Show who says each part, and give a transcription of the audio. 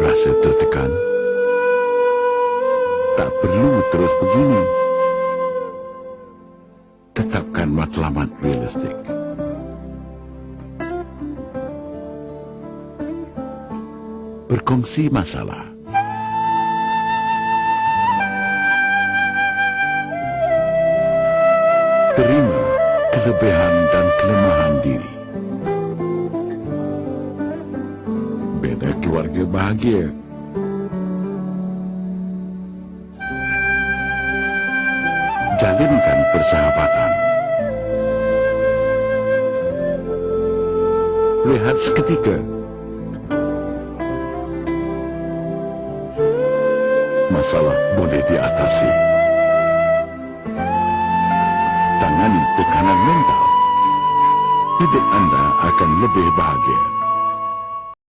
Speaker 1: Rasa tertekan? Tak perlu terus begini. Tetapkan matlamat realistik. Berkongsi masalah. Terima kelebihan dan kelemahan Bina keluarga bahagia. Jalinkan persahabatan. Lihat seketika. Masalah boleh diatasi. Tangani tekanan mental. Hidup anda akan lebih bahagia.